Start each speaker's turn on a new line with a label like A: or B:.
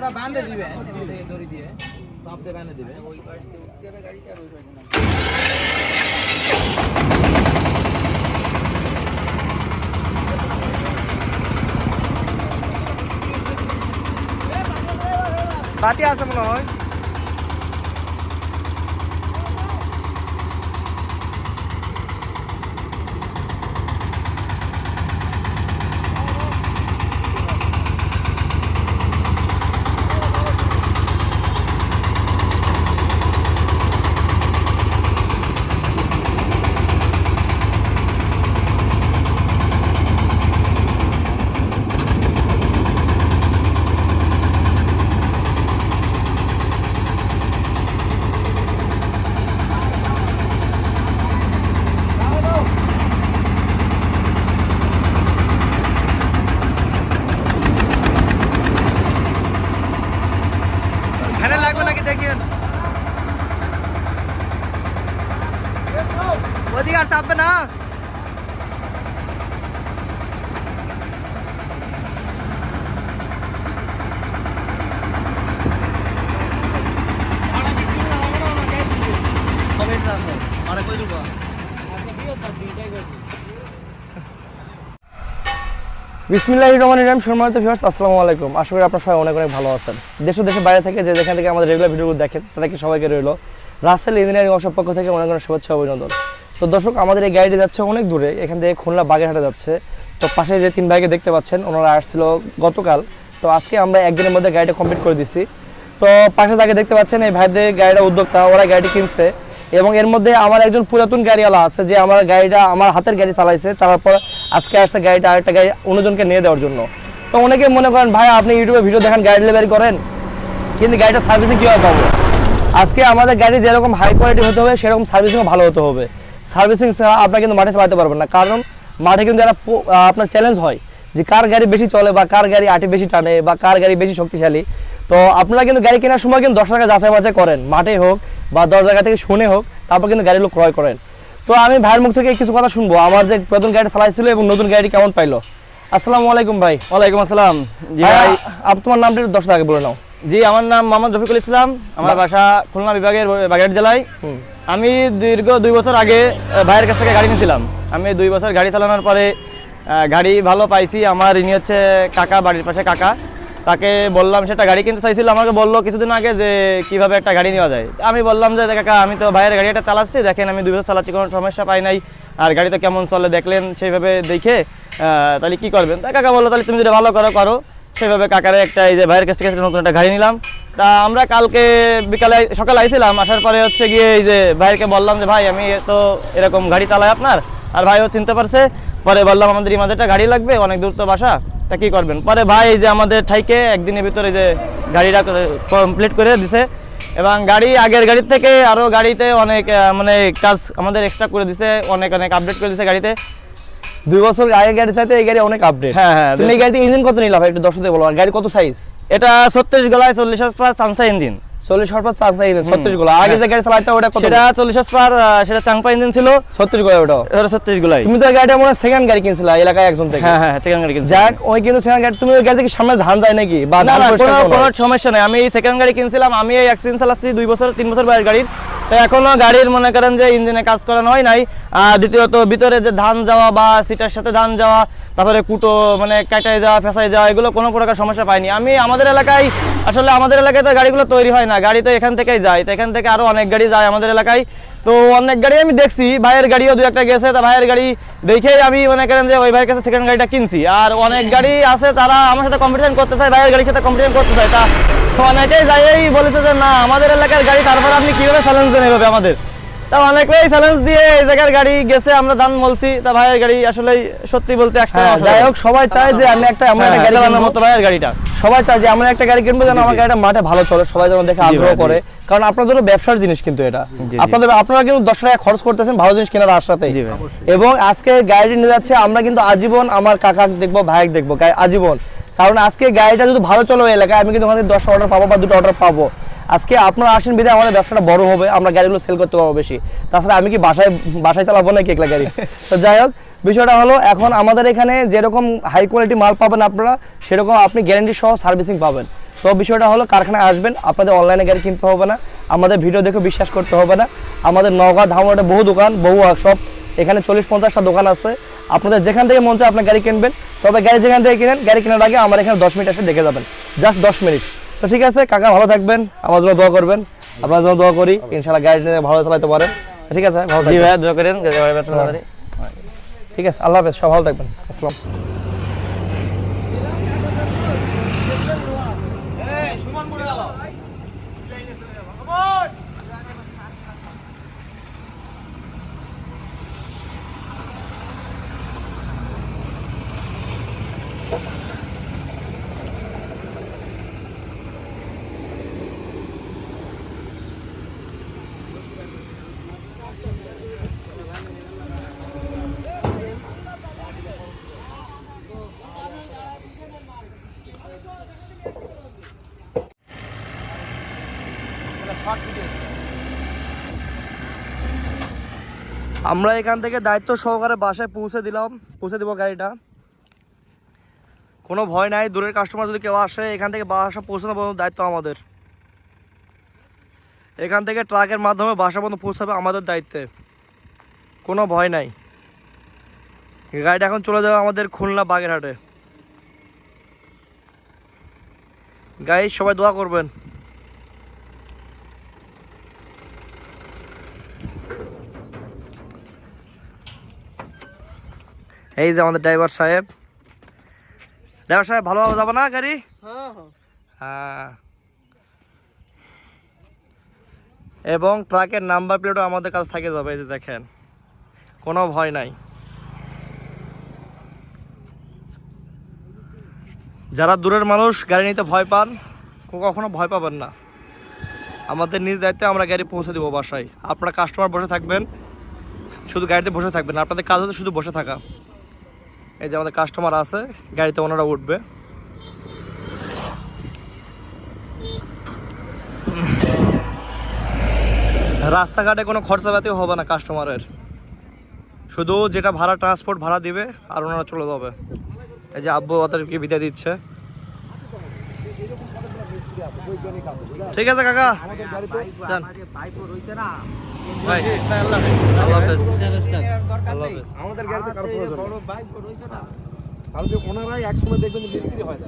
A: ওটা বাঁধে দিবে দড়ি দিয়ে সব দিয়ে বাঁধে দিবে।
B: বাতি আছে মনে হয়। ঘাড়ে লাগবে নাকি দেখেন ওদিকে আর চাপবে না কবে চাপবে আরে কই দিব বিসমিল্লাহ রহমান ইরাম সম্মানিত ভিউয়ার্স আসসালামু আলাইকুম। আশা করি আপনার সবাই অনেক অনেক ভালো আছেন। দেশ দেশের বাইরে থেকে যে যেখান থেকে আমাদের রেগুলার ভিডিওগুলো দেখেন, তাদেরকে সবাইকে রইল রাসেল ইঞ্জিনিয়ারিং অসব পক্ষ থেকে অনেক অনেক শুভেচ্ছা অভিনন্দন। তো দর্শক, আমাদের এই গাড়িটি যাচ্ছে অনেক দূরে, এখান থেকে খুলনা বাগেরহাটে যাচ্ছে। তো পাশে যে তিন ভাইকে দেখতে পাচ্ছেন, ওনারা আসছিল গতকাল। তো আজকে আমরা একদিনের মধ্যে গাড়িটা কমপ্লিট করে দিছি। তো পাশে যাকে দেখতে পাচ্ছেন, এই ভাইদের গাড়িটা উদ্যোক্তা, ওরা গাড়িটি কিনছে। এবং এর মধ্যে আমার একজন পুরাতন গাড়িওয়ালা আছে, যে আমার গাড়িটা, আমার হাতের গাড়ি চালাইছে। চালার পর আজকে আসছে গাড়িটা আরেকটা গাড়ি অন্যজনকে নিয়ে দেওয়ার জন্য। তো অনেকে মনে করেন, ভাই, আপনি ইউটিউবে ভিডিও দেখেন, গাড়ি ডেলিভারি করেন? কিন্তু গাড়িটা সার্ভিসিং কীভাবে পাবো? আজকে আমাদের গাড়ি যেরকম হাই কোয়ালিটি হতে হবে, সেরকম সার্ভিসিংও ভালো হতে হবে। সার্ভিসিং ছাড়া আপনার কিন্তু মাঠে চালাতে পারবেন না। কারণ মাঠে কিন্তু একটা আপনার চ্যালেঞ্জ হয় যে কার গাড়ি বেশি চলে বা কার গাড়ি আটি বেশি টানে বা কার গাড়ি বেশি শক্তিশালী। তো আপনারা কিন্তু গাড়ি কেনার সময় কিন্তু দশ টাকা যাচাই বাছাই করেন। মাঠে হোক বা দশ জায়গা থেকে শুনে হোক, তারপর কিন্তু গাড়িগুলো ক্রয় করেন। তো আমি ভাইয়ের মুখ থেকে কিছু কথা শুনব। আমার যে পুরাতন গাড়ি চালাইছিল এবং নতুন গাড়ি কেমন পাইলো? আসসালামু আলাইকুম ভাই।
C: ওয়ালাইকুম আসসালাম। জি
B: ভাই
C: ভাই।
B: আপ তোমার নামটা দশ টাকা বলে নাও।
C: জি আমার নাম মোহাম্মদ রফিকুল ইসলাম। আমার বাসা খুলনা বিভাগের বাগেরহাট জেলায়। আমি দীর্ঘ দুই বছর আগে ভাইয়ের কাছ থেকে গাড়ি নিয়েছিলাম। আমি দুই বছর গাড়ি চালানোর পরে গাড়ি ভালো পাইছি। আমার ইনি হচ্ছে কাকা বাড়ির পাশে কাকা। তাকে বললাম সেটা গাড়ি কিনতে চাইছিল, আমাকে বলল কিছুদিন আগে যে কীভাবে একটা গাড়ি নেওয়া যায়। আমি বললাম যে কাকা, আমি তো ভাইয়ের গাড়ি একটা চালাচ্ছি, দেখেন আমি দুই বছর চালাচ্ছি, কোনো সমস্যা পাই নাই। আর গাড়িতে কেমন চলে দেখলেন, সেইভাবে দেখে তাহলে কি করবেন? তা কাকা বলল, তাহলে তুমি যদি ভালো করো করো। সেভাবে কাকারে একটা এই যে ভাইয়ের কাছ থেকে নতুন একটা গাড়ি নিলাম। তা আমরা কালকে বিকালে সকালে আইছিলাম, আসার পরে হচ্ছে গিয়ে এই যে ভাইয়েরকে বললাম যে, ভাই, আমি তো এরকম গাড়ি চালাই আপনার। আর ভাইও চিনতে পারছে। পরে বললাম, আমাদের ইমাদের একটা গাড়ি লাগবে, অনেক দূর তো বাসা। তা কি করবেন? পরে ভাই এই যে আমাদের ঠাইকে একদিনের ভিতরে যে গাড়িটা কমপ্লিট করে দিছে। এবং গাড়ি আগের গাড়ির থেকে আরও গাড়িতে অনেক মানে কাজ আমাদের এক্সট্রা করে দিছে অনেক অনেক আপডেট করে দিছে গাড়িতে।
B: দুই বছর আগের গাড়ি সাথে এই গাড়ি অনেক আপডেট
C: হ্যাঁ, হ্যাঁ,
B: তুমি এই গাড়িতে ইঞ্জিন কত নিলাম একটু দর্শকদের বলো আর গাড়ি কত সাইজ
C: এটা ছত্রিশ গলায় চল্লিশ হাজার সানসা ইঞ্জিন
B: চল্লিশ হরপাত চার সাইজ ছত্রিশগুলো। আগে যে গাড়ি চালাইতে ওটা কত?
C: সেটা চল্লিশ হাজার সেটা চাংপা ইঞ্জিন ছিল।
B: ছত্রিশগুলো ওটা।
C: এটা ছত্রিশ গুলাই।
B: তুমি তো গাড়িটা মনে সেকেন্ড গাড়ি কিনছিলা এলাকায় একজন থেকে।
C: হ্যাঁ হ্যাঁ সেকেন্ড গাড়ি কিনছি
B: যাক ওই কিন্তু সেকেন্ড গাড়ি তুমি ওই গাড়ি থেকে সামনে ধান যায় নাকি? বা
C: না কোনো কোনো সমস্যা নেই। আমি এই সেকেন্ড গাড়ি কিনছিলাম আমি এই অ্যাক্সিডেন্ট চালাচ্ছি দুই বছর তিন বছর বয়স গাড়ির। তো এখনও গাড়ির মনে করেন যে ইঞ্জিনে কাজ করানো হয় নাই। আর দ্বিতীয়ত ভিতরে যে ধান যাওয়া বা সিটার সাথে ধান যাওয়া তারপরে কুটো মানে কাটায় যাওয়া, ফেসায় যাওয়া, এগুলো কোনো প্রকার সমস্যা পাইনি। আমি আমাদের এলাকায়, আসলে আমাদের এলাকায় তো গাড়িগুলো তৈরি হয় না, গাড়ি তো এখান থেকেই যায়, তো এখান থেকে আরও অনেক গাড়ি যায় আমাদের এলাকায়। তো অনেক গাড়ি আমি দেখছি, ভাইয়ের গাড়িও দু একটা গেছে, তা ভাইয়ের গাড়ি দেখেই আমি মনে করেন যে ওই ভাইয়ের কাছে সেকেন্ড গাড়িটা কিনছি। আর অনেক গাড়ি আছে তারা আমার সাথে কম্পিটিশন করতে চায়, ভাইয়ের গাড়ির সাথে কম্পিটিশন করতে চায়, তা অনেকেই যাইয়েই বলেছে যে, না, আমাদের এলাকার গাড়ি তারপর আপনি কীভাবে চ্যালেঞ্জ দেন এভাবে আমাদের? তা অনেকেই চ্যালেঞ্জ দিয়ে এই জায়গার গাড়ি গেছে আমরা দান বলছি তা ভাইয়ের গাড়ি আসলে সত্যি বলতে একটা
B: হ্যাঁ যাই হোক সবাই চায় যে আমি একটা এমন একটা
C: হ্যাঁ,
B: গাড়ি কিনবো।
C: মতো ভাইয়ের গাড়িটা।
B: সবাই চায় যে এমন একটা গাড়ি কিনবো যেন আমার গাড়িটা মাঠে ভালো চলে সবাই যেন দেখে আগ্রহ করে। কারণ আপনাদের ব্যবসার জিনিস কিন্তু এটা। আপনাদের আপনারা কিন্তু দশ টাকা খরচ করতেছেন ভালো জিনিস কেনার আশাতে। এবং আজকে গাড়িটি নিয়ে যাচ্ছে আমরা কিন্তু আজীবন আমার কাকা দেখব ভাইক দেখব আজীবন। কারণ আজকে গাড়িটা যদি ভালো চলো এই এলাকায় আমি কিন্তু ওখানে দশ অর্ডার পাবো বা দুটো অর্ডার পাবো। আজকে আপনারা আসেন বিধে আমাদের ব্যবসাটা বড় হবে, আমরা গাড়িগুলো সেল করতে পারব বেশি। তাছাড়া আমি কি বাসায় বাসায় চালাবো নাকি একলা গাড়ি? তো যাই হোক, বিষয়টা হলো এখন আমাদের এখানে যেরকম হাই কোয়ালিটি মাল পাবেন আপনারা, সেরকম আপনি গ্যারেন্টি সহ সার্ভিসিং পাবেন। তো বিষয়টা হলো কারখানায় আসবেন, আপনাদের অনলাইনে গাড়ি কিনতে হবে না, আমাদের ভিডিও দেখে বিশ্বাস করতে হবে না। আমাদের নওগাঁ ধামরাটে বহু দোকান, বহু ওয়ার্কশপ এখানে চল্লিশ পঞ্চাশটা দোকান আছে। আপনাদের যেখান থেকে মন চায় আপনার গাড়ি কিনবেন, তবে গাড়ি যেখান থেকে কিনেন, গাড়ি কেনার আগে আমার এখানে দশ মিনিট এসে দেখে যাবেন। জাস্ট দশ মিনিট। তো ঠিক আছে কাকা ভালো থাকবেন আমার জন্য দোয়া করবেন আপনার জন্য দোয়া করি ইনশাল্লাহ গাড়ি নিয়ে ভালো চালাইতে পারেন। ঠিক আছে ভালো
C: জি দোয়া করেন।
B: ঠিক আছে আল্লাহ হাফেজ সব ভালো থাকবেন। আসসালাম। আমরা এখান থেকে দায়িত্ব সহকারে বাসায় পৌঁছে দিলাম, পৌঁছে দিব গাড়িটা। কোনো ভয় নাই, দূরের কাস্টমার যদি কেউ আসে, এখান থেকে বাসা পৌঁছানো পর্যন্ত দায়িত্ব আমাদের। এখান থেকে ট্রাকের মাধ্যমে বাসা পর্যন্ত পৌঁছাবে আমাদের দায়িত্বে। কোনো ভয় নাই। গাড়িটা এখন চলে যাবে আমাদের খুলনা বাগেরহাটে। গাড়ি সবাই দোয়া করবেন। এই যে আমাদের ড্রাইভার সাহেব। ড্রাইভার সাহেব ভালোভাবে যাবে না গাড়ি? হ্যাঁ এবং ট্রাকের নাম্বার প্লেটও আমাদের কাছে থাকে যাবে এই যে দেখেন। কোনো ভয় নাই। যারা দূরের মানুষ গাড়ি নিতে ভয় পান কখনো ভয় পাবেন না। আমাদের নিজ দায়িত্বে আমরা গাড়ি পৌঁছে দেবো বাসায়। আপনারা কাস্টমার বসে থাকবেন শুধু গাড়িতে বসে থাকবেন আপনাদের কাজ হচ্ছে শুধু বসে থাকা। এই যে আমাদের কাস্টমার আছে, গাড়িতে ওনারা উঠবে। রাস্তাঘাটে কোনো খরচাপাতি হবে না কাস্টমারের শুধু যেটা ভাড়া ট্রান্সপোর্ট ভাড়া দিবে, আর ওনারা চলে যাবে। এই যে আব্বু ওদেরকে বিদায় দিচ্ছে। ঠিক আছে কাকা। যান।
A: আমাদের গাড়িতে কারও ওনারাই একসময় দেখবেন হয়